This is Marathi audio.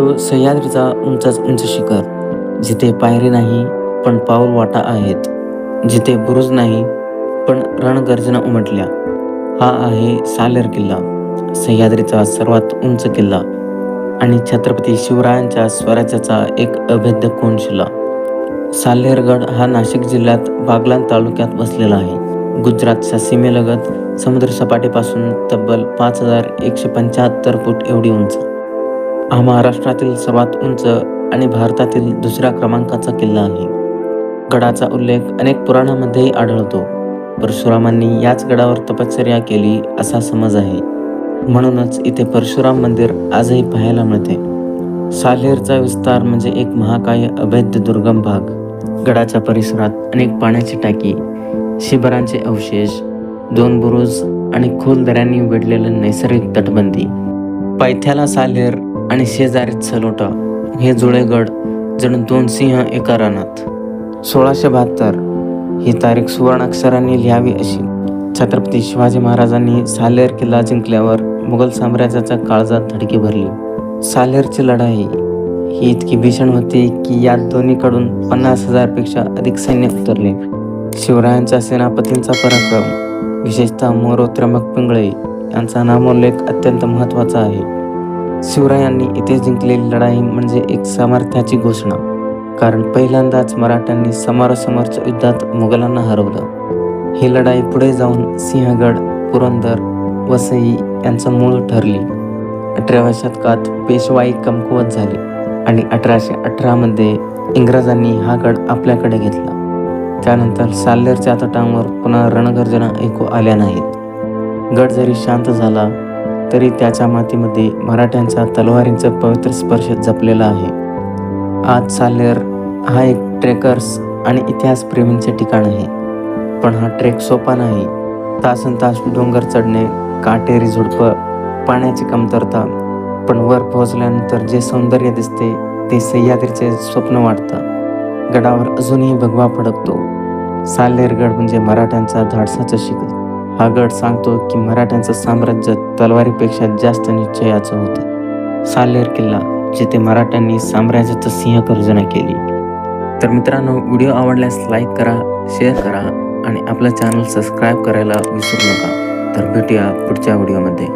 तो सह्याद्रीचा उंचच उंच शिखर जिथे पायरी नाही पण पाऊल वाटा आहेत. जिथे बुरुज नाही पण रणगर्जना उमटल्या. हा आहे सालेर किल्ला सह्याद्रीचा सर्वात उंच किल्ला आणि छत्रपती शिवरायांच्या स्वराज्याचा एक अभेद्य कोनशिला. साल्हेरगड हा नाशिक जिल्ह्यात बागलाण तालुक्यात वसलेला आहे. गुजरातच्या सीमेलगत समुद्रसपाटीपासून तब्बल पाच हजार एकशे पंच्याहत्तर फूट एवढी उंच. हा महाराष्ट्रातील सर्वात उंच आणि भारतातील दुसऱ्या क्रमांकाचा किल्ला आहे. गडाचा उल्लेख अनेक पुराणामध्येही आढळतो. परशुरामांनी याच गडावर तपश्चर्या केली असा समज आहे. म्हणूनच इथे परशुराम मंदिर आजही पाहायला मिळते. सालेरचा विस्तार म्हणजे एक महाकाय अभेद्य दुर्गम भाग. गडाच्या परिसरात अनेक पाण्याची टाकी शिबिरांचे अवशेष दोन बुरुज आणि खोल दऱ्यांनी वेढलेलं नैसर्गिक तटबंदी. पायथ्याला सालेर आणि शेजारीत सलोटा हे जुळेगड जणू दोन सिंह एका रानात. सोळाशे बहात्तर ही तारीख सुवर्णाक्षरांनी लिहावी अशी. छत्रपती शिवाजी महाराजांनी सालेर किल्ला जिंकल्यावर मुघल साम्राज्याच्या काळजात धडकी भरली. सालेरची लढाई ही इतकी भीषण होती की यात दोन्हीकडून पन्नास हजारपेक्षा अधिक सैन्य उतरले. शिवरायांच्या सेनापतींचा पराक्रम विशेषतः मोरो त्र्यंबक पिंगळे यांचा नामोल्लेख अत्यंत महत्त्वाचा आहे. शिवरायांनी इथे जिंकलेली लढाई म्हणजे एक सामर्थ्याची घोषणा. कारण पहिल्यांदाच मराठ्यांनी समोरासमोरच्या युद्धात मुघलांना हरवलं. ही लढाई पुढे जाऊन सिंहगड पुरंदर वसई यांचं मूळ ठरली. अठराव्या शतकात पेशवाई कमकुवत झाली आणि अठराशे अठरामध्ये इंग्रजांनी हा गड आपल्याकडे घेतला. त्यानंतर साल्लेरच्या तटांवर पुन्हा रणगर्जना ऐकू आल्या नाहीत. गड जरी शांत झाला तरी त्याच्या मातीमध्ये मराठ्यांचा तलवारींचा पवित्र स्पर्श जपलेला आहे. आज सालेर हा एक ट्रेकर्स आणि इतिहासप्रेमींचे ठिकाण आहे. पण हा ट्रेक सोपा नाही. तासन तास डोंगर चढणे काटेरी झुडपं पाण्याची कमतरता पण वर पोहोचल्यानंतर जे सौंदर्य दिसते ते सह्याद्रीचे स्वप्न वाटतं. गडावर अजूनही भगवा फडकतो. साल्हेरगड म्हणजे मराठ्यांचा धाडसाचं शिखर. हा गड सांगतो की मराठ्यांचं साम्राज्य तलवारीपेक्षा जास्त निश्चयाचं होतं. सालेर किल्ला जिथे मराठ्यांनी साम्राज्याचं सिंहगर्जना केली. तर मित्रांनो व्हिडिओ आवडल्यास लाईक करा शेअर करा आणि आपलं चॅनल सबस्क्राईब करायला विसरू नका. तर भेटूया पुढच्या व्हिडिओमध्ये.